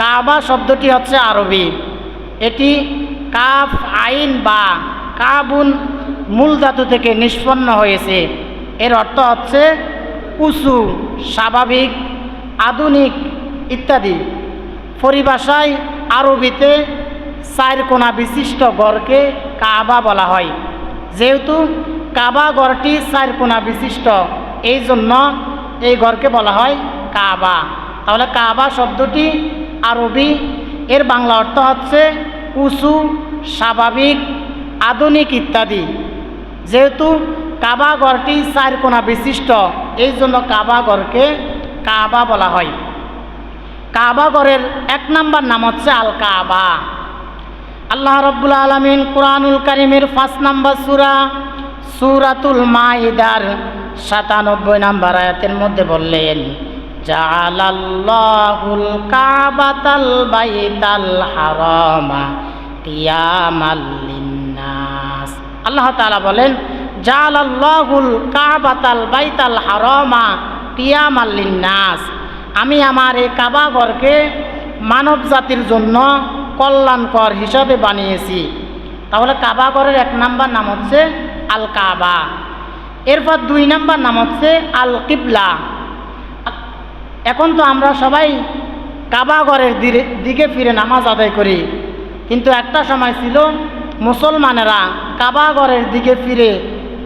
কাবা শব্দটি হচ্ছে আরবি। এটি কাফ আইন বা কাবুন মূল ধাতু থেকে নিষ্পন্ন হয়েছে। এর অর্থ হচ্ছে উঁচু, স্বাভাবিক, আধুনিক ইত্যাদি। পরিভাষায় আরবিতে চার কোনা বিশিষ্ট গড়কে কাবা বলা হয়। যেহেতু কাবা গড়টি চার কোনা বিশিষ্ট এই জন্য এই গড়কে বলা হয় কাবা। তাহলে কাবা শব্দটি আরবি, এর বাংলা অর্থ হচ্ছে উঁচু, স্বাভাবিক, আধুনিক ইত্যাদি। যেহেতু কাবা গড়টি চার কোনা বিশিষ্ট, এই জন্য কাবা গড়কে কাবা বলা হয়। কাবা গড়ের এক নাম্বার নাম হচ্ছে আল কাবা আল্লাহ রব্বুল আলমিন কোরআনুল করিমের পাঁচ নাম্বার সুরা, সুরাতুল মাইদার সাতানব্বই নাম্বার আয়াতের মধ্যে বললেন জালাল্লাহুল কাবাতাল বাইতাল হারামা কিয়ামাল লিন্নাস। আল্লাহ তাআলা বলেন, জালাল্লাহুল কাবাতাল বাইতাল হারামা কিয়ামাল লিন্নাস। আমি আমার এই কাবাঘরকে মানব জাতির জন্য কল্যাণকর হিসাবে বানিয়েছি। তাহলে কাবাঘরের এক নাম্বার নাম হচ্ছে আল কাবা এরপর দুই নাম্বার নাম হচ্ছে আল কিবলা এখন তো আমরা সবাই কাবাঘরের দিকে ফিরে নামাজ আদায় করি। কিন্তু একটা সময় ছিল, মুসলমানেরা কাবাঘরের দিকে ফিরে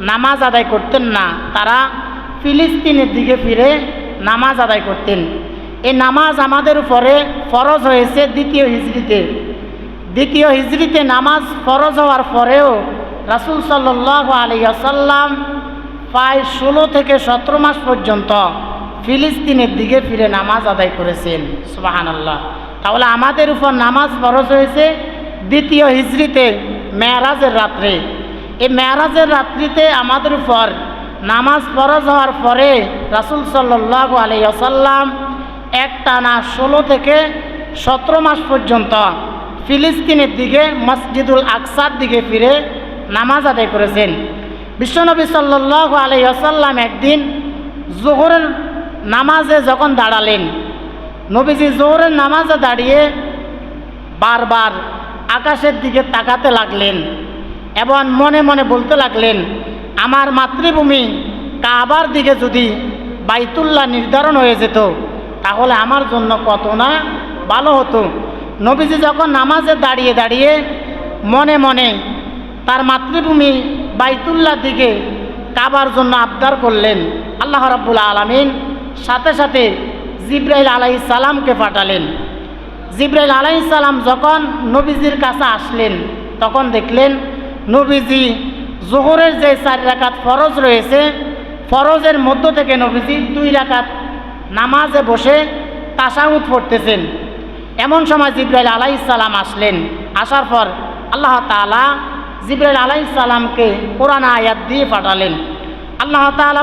নামাজ আদায় করতেন না। তারা ফিলিস্তিনের দিকে ফিরে নামাজ আদায় করতেন। এই নামাজ আমাদের উপরে ফরজ হয়েছে দ্বিতীয় হিজড়িতে। দ্বিতীয় হিজড়িতে নামাজ ফরজ হওয়ার পরেও রাসুল সাল্লাহ আলী আসাল্লাম প্রায় ষোলো থেকে সতেরো মাস পর্যন্ত ফিলিস্তিনের দিকে ফিরে নামাজ আদায় করেছেন সুবাহান আল্লাহ তাহলে আমাদের উপর নামাজ ফরজ হয়েছে দ্বিতীয় হিজড়িতে মেয়ারাজের রাত্রে। এই মেয়ারাজের রাত্রিতে আমাদের উপর নামাজ ফরজ হওয়ার পরে রাসুল সাল্লাহ আলী আসাল্লাম এক টানা ষোলো থেকে সতেরো মাস পর্যন্ত ফিলিস্তিনের দিকে, মসজিদুল আকসার দিকে ফিরে নামাজ আদায় করেছেন। বিশ্বনবী সাল্লাহ আলী আসাল্লাম একদিন জোহরের নামাজে যখন দাঁড়ালেন, নবীজি জোহরের নামাজে দাঁড়িয়ে বারবার আকাশের দিকে তাকাতে লাগলেন এবং মনে মনে বলতে লাগলেন, আমার মাতৃভূমি কাবার দিকে যদি বাইতুল্লাহ নির্ধারণ হয়ে যেত, তাহলে আমার জন্য কত না ভালো হতো। নবীজি যখন নামাজে দাঁড়িয়ে দাঁড়িয়ে মনে মনে তার মাতৃভূমি বাইতুল্লাহ দিকে কাবার জন্য আবদার করলেন, আল্লাহ রাব্বুল আলমিন সাথে সাথে জিব্রাইল আলাই সালামকে পাঠালেন। জিব্রাইল আলাই সালাম যখন নবীজির কাছে আসলেন, তখন দেখলেন নবীজি জোহরের যে চার রাকাত ফরজ রয়েছে, ফরজের মধ্য থেকে নবীজি দুই রাকাত নামাজে বসে তাসাউদ পড়তেছেন। এমন সময় জিব্রাইল আলাই সালাম আসলেন। আসার পর আল্লাহ তালা জিব্রাইল আলাই সালামকে কোরআন আয়াত দিয়ে পাঠালেন। আল্লাহ তালা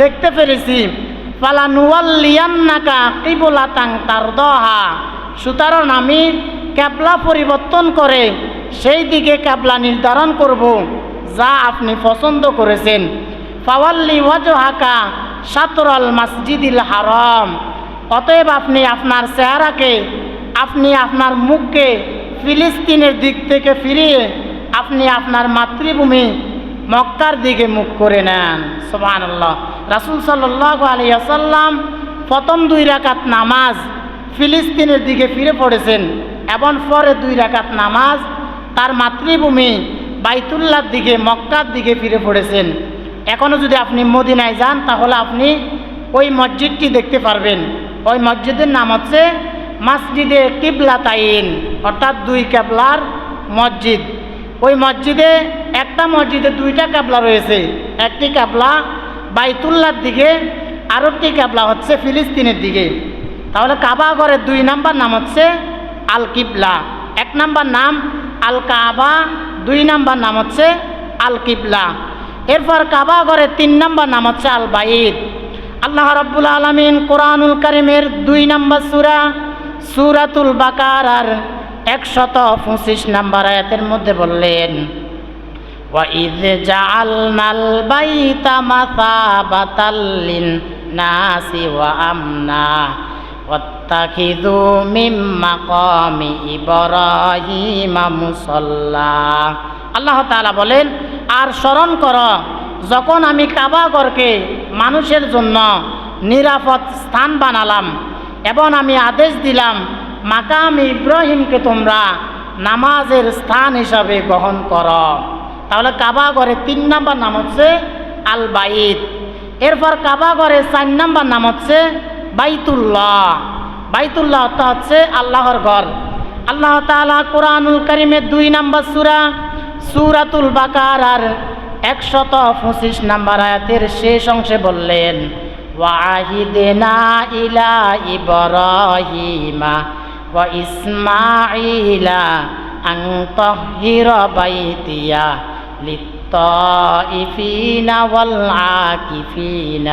দেখতে পেরেছি। পালা নুয়াল্লিয়ান্নাকা কিবলাতাং তারদাহা। সুতরাং আমি ক্যাবলা পরিবর্তন করে সেই দিকে ক্যাবলা নির্ধারণ করব, যা আপনি পছন্দ করেছেন। ফাওয়াল্লি ওয়াজহাকা সাতরাল মসজিদিল হারাম। অতএব আপনি আপনার চেহারাকে, আপনি আপনার মুখকে ফিলিস্তিনের দিক থেকে ফিরিয়ে আপনি আপনার মাতৃভূমি মক্কার দিকে মুখ করে নেন। আল্লাহ রাসুল সাল্লাহ আলী আসাল্লাম প্রথম দুই রাকাত নামাজ ফিলিস্তিনের দিকে ফিরে পড়েছেন এবং পরে দুই রাকাত নামাজ তার মাতৃভূমি বাইতুল্লার দিকে, মক্কার দিকে ফিরে পড়েছেন। এখনও যদি আপনি মদিনায় যান, তাহলে আপনি ওই মসজিদটি দেখতে পারবেন। ওই মসজিদের নাম হচ্ছে মসজিদে কিবলা তাইন অর্থাৎ দুই ক্যাবলার মসজিদ। ওই মসজিদে একটা মসজিদে দুইটা ক্যাবলা রয়েছে। একটি ক্যাবলা বাইতুল্লার দিকে আরেকটি ক্যাবলা হচ্ছে ফিলিস্তিনের দিকে। তাহলে কাবা ঘরের দুই নাম্বার নাম হচ্ছে আল কিবলা এক নাম্বার নাম আল কাবা দুই নাম্বার নাম হচ্ছে আল কিবলা এরপর কাবা ঘরের তিন নাম্বার নাম হচ্ছে আল বাইদ আল্লাহ রব্বুল আলমিন কোরআনুল করিমের দুই নাম্বার সুরা, সুরাতুল বাকার আর একশত পঁচিশ নাম্বার আয়াতের মধ্যে বললেন وإذ جعلنا البيت مثابة للناس وأمنا واتخذوا من مقام إبراهيم مصلى আল্লাহ তাআলা বলেন আর স্মরণ কর যখন আমি কাবাগরকে মানুষের জন্য নিরাপদ স্থান বানালাম এবং আমি আদেশ দিলাম মাকাম ইব্রাহিমকে তোমরা নামাজের স্থান হিসাবে গ্রহণ করো তাহলে কাবা ঘরে তিন নাম্বার নাম হচ্ছে আল বাইত এরপর কাবা ঘরে চার নাম্বার নাম হচ্ছে বাইতুল্লাহ। বাইতুল্লাহ অর্থ হচ্ছে আল্লাহর ঘর। আল্লাহ তাআলা কোরআনুল করিমের দুই নাম্বার সুরা, সুরাতুল বাকার আর একশত পঁচিশ নাম্বার আয়াতের শেষ অংশে বললেন, ওয়াহিদেনা ইলা ইব্রাহিমা ওয়া ইসমাইলা আং বাইতিয়া للطائفين والعاكفين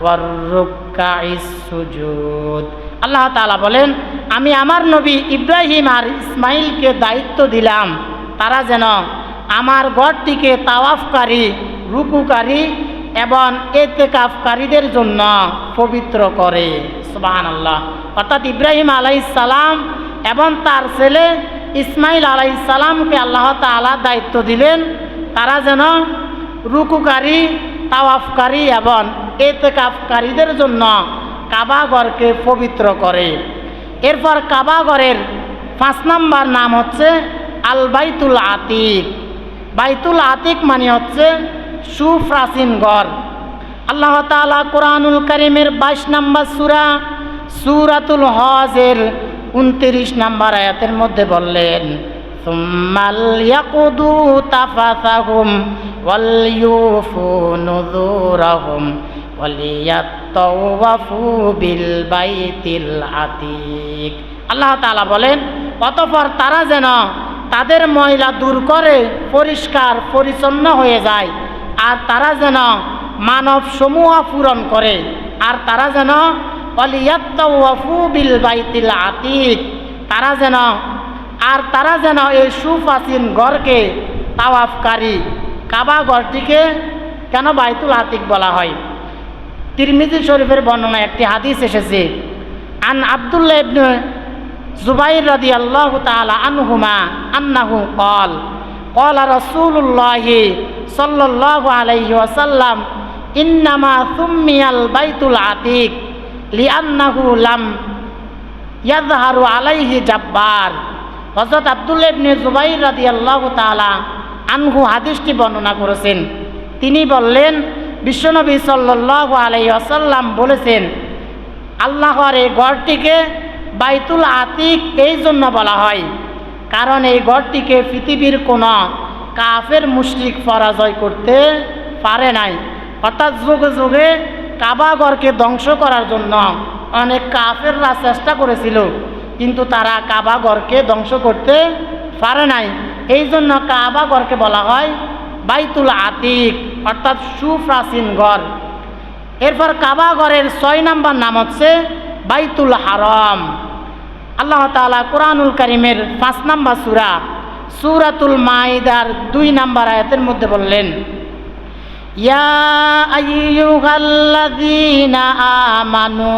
والركع السجود আল্লাহ তাআলা বলেন আমি আমার নবী ইব্রাহিম আর ইসমাইলকে দায়িত্ব দিলাম তারা যেন আমার গড়টিকে তাওয়াফকারী রুকুকারী এবং এতেকাফকারীদের জন্য পবিত্র করে সুবাহান আল্লাহ অর্থাৎ ইব্রাহিম আলাইহিস সালাম এবং তার ছেলে ইসমাইল আলাইহিস সালামকে আল্লাহ তাআলা দায়িত্ব দিলেন তারা যেন রুকুকারী, তাওয়াফকারী এবং এতেকাফকারীদের জন্য কাবাগরকে পবিত্র করে। এরপর কাবাগরের পাঁচ নাম্বার নাম হচ্ছে আল বাইতুল আতিক। বাইতুল আতিক মানে হচ্ছে সুপ্রাচীন গড়। আল্লাহ তাআলা কোরআনুল করিমের বাইশ নাম্বার সুরা, সুরাতুল হজের উনত্রিশ নাম্বার আয়াতের মধ্যে বললেন ثم ليقضوا تفثهم وليوفوا نذورهم وليطوفوا بالبيت العتيق আল্লাহ তাআলা বলেন অতঃপর তারা যেন তাদের ময়লা দূর করে পরিষ্কার পরিচ্ছন্ন হয়ে যায় আর তারা যেন মানব সমূহ পূরণ করে আর তারা যেন অলিয়াত্তু বিল বাইতিল আতিক তারা যেন আর তারা যেন এই সুপ্রাচীন গড়কে তাওয়াফকারী কাবা গড়টিকে কেন বাইতুল আতিক বলা হয়? তিরমিজি শরীফের বর্ণনা একটি হাদিস এসেছে, আন আবদুল্লাহ ইবনে জুবাইর রাদি আল্লাহ তালা আনহুমা আন্নাহু কল কল আর রসুল্লাহ সাল্লাহ আলাইহি ওয়াসাল্লাম, ইন্নামা সুম্মিয়াল বাইতুল আতিক লিআন্নাহু লাম ইয়াজহারু আলাইহি জাব্বার। হযরত আব্দুল্লাহ ইবনে জুবাইর রাদিয়াল্লাহু তাআলা আনহু হাদিসটি বর্ণনা করেছেন। তিনি বললেন, বিশ্বনবী সাল্লাল্লাহু আলাইহি ওয়াসাল্লাম বলেছেন আল্লাহর এই গড়টিকে বাইতুল আতিক এই জন্য বলা হয়, কারণ এই গড়টিকে পৃথিবীর কোনো কাফের মুশরিক পরাজয় করতে পারে নাই। অর্থাৎ যুগে যুগে কাবাগরকে ধ্বংস করার জন্য অনেক কাফেররা চেষ্টা করেছিল। কিন্তু তারা কাবাগরকে ধ্বংস করতে পারে নাই। এই জন্য কাবাগরকে বলা হয় বাইতুল আতিক, অর্থাৎ সুপ্রাচীন গড় এরপর কাবাগরের ছয় নাম্বার নাম হচ্ছে বাইতুল হারম। আল্লাহ তাআলা কোরআনুল করিমের পাঁচ নাম্বার সুরা, সুরাতুল মাইদার দুই নাম্বার আয়াতের মধ্যে বললেন, ইয়া আইয়ুহাল্লাযীনা আমানু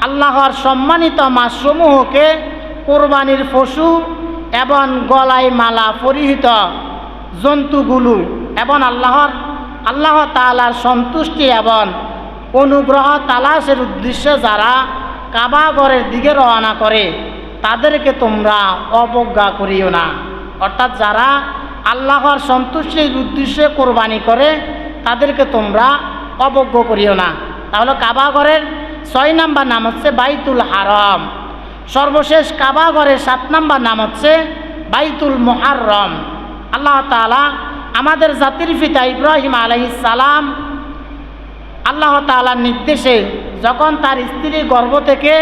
আল্লাহর সম্মানিত মাসসমূহকে কোরবানির পশু এবং গলায় মালা পরিহিত জন্তুগুলো এবং আল্লাহর, আল্লাহ তালার সন্তুষ্টি এবং অনুগ্রহ তালাশের উদ্দেশ্যে যারা কাবাগরের দিকে রওনা করে, তাদেরকে তোমরা অবজ্ঞা করিও না। অর্থাৎ যারা আল্লাহর সন্তুষ্টির উদ্দেশ্যে কোরবানি করে, তাদেরকে তোমরা অবজ্ঞ করিও না। তাহলে কাবাগরের ছয় নাম্বার নাম হচ্ছে বাইতুল হারম। সর্বশেষ কাবাগরের সাত নাম্বার নাম হচ্ছে বাইতুল মোহারম আল্লাহ তাআলা আমাদের জাতির পিতা ইব্রাহিম সালাম আল্লাহ তাআলার নির্দেশে যখন তার স্ত্রীর গর্ভ থেকে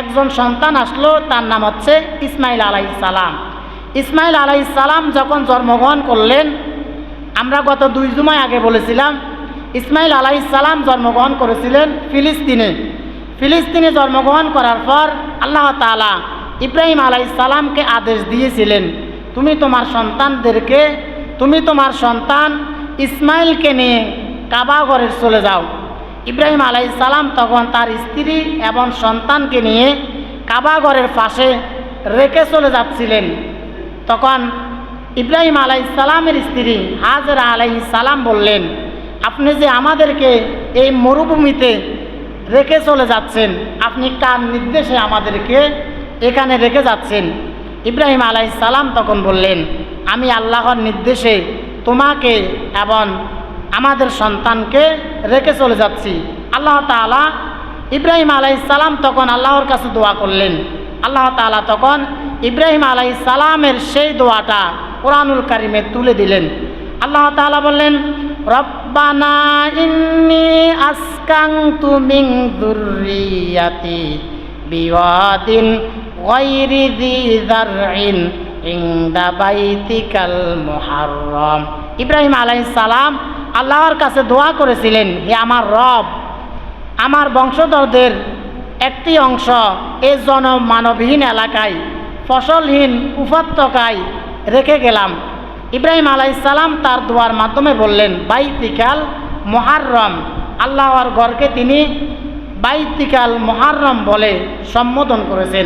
একজন সন্তান আসলো, তার নাম হচ্ছে ইসমাইল সালাম। ইসমাইল সালাম যখন জন্মগ্রহণ করলেন, আমরা গত দুই জুমায় আগে বলেছিলাম ইসমাইল আলাইহিস সালাম জন্মগ্রহণ করেছিলেন ফিলিস্তিনে। ফিলিস্তিনে জন্মগ্রহণ করার পর আল্লাহ তাআলা ইব্রাহিম আলাইহিস সালামকে আদেশ দিয়েছিলেন, তুমি তোমার সন্তানদেরকে, তুমি তোমার সন্তান ইসমাইলকে নিয়ে কাবা ঘরে চলে যাও। ইব্রাহিম আলাইহিস সালাম তখন তার স্ত্রী এবং সন্তানকে নিয়ে কাবা ঘরের পাশে রেখে চলে যাচ্ছিলেন। তখন ইব্রাহিম আলাইহিস সালামের স্ত্রী হাজরা আলাইহিস সালাম বললেন আপনি যে আমাদেরকে এই মরুভূমিতে রেখে চলে যাচ্ছেন, আপনি কার নির্দেশে আমাদেরকে এখানে রেখে যাচ্ছেন? ইব্রাহিম আলাইহিস সালাম তখন বললেন, আমি আল্লাহর নির্দেশে তোমাকে এবং আমাদের সন্তানকে রেখে চলে যাচ্ছি। আল্লাহ তাআলা ইব্রাহিম আলাইহিস সালাম তখন আল্লাহর কাছে দোয়া করলেন। আল্লাহ তাআলা তখন ইব্রাহিম আলাইহিস সালামের সেই দোয়াটা কোরআনুল কারিমে তুলে দিলেন। আল্লাহ তালা বললেন রব্বানা ইন্নি আসকাংতু মিন যুররিয়াতি বিওয়াদিন গায়রি যি যারইন ইনদা বাইতিকাল মুহাররম। ইব্রাহিম আলাইহিস সালাম আল্লাহর কাছে দোয়া করেছিলেন, হে আমার রব, আমার বংশধরদের একটি অংশ এই জনমানবহীন এলাকায় ফসলহীন উপত্যকায় রেখে গেলাম। ইব্রাহিম আলাইসালাম তার দোয়ার মাধ্যমে বললেন, বাইতিকাল মহারম আল্লাহর ঘরকে তিনি বাইতিকাল মহারম বলে সম্বোধন করেছেন।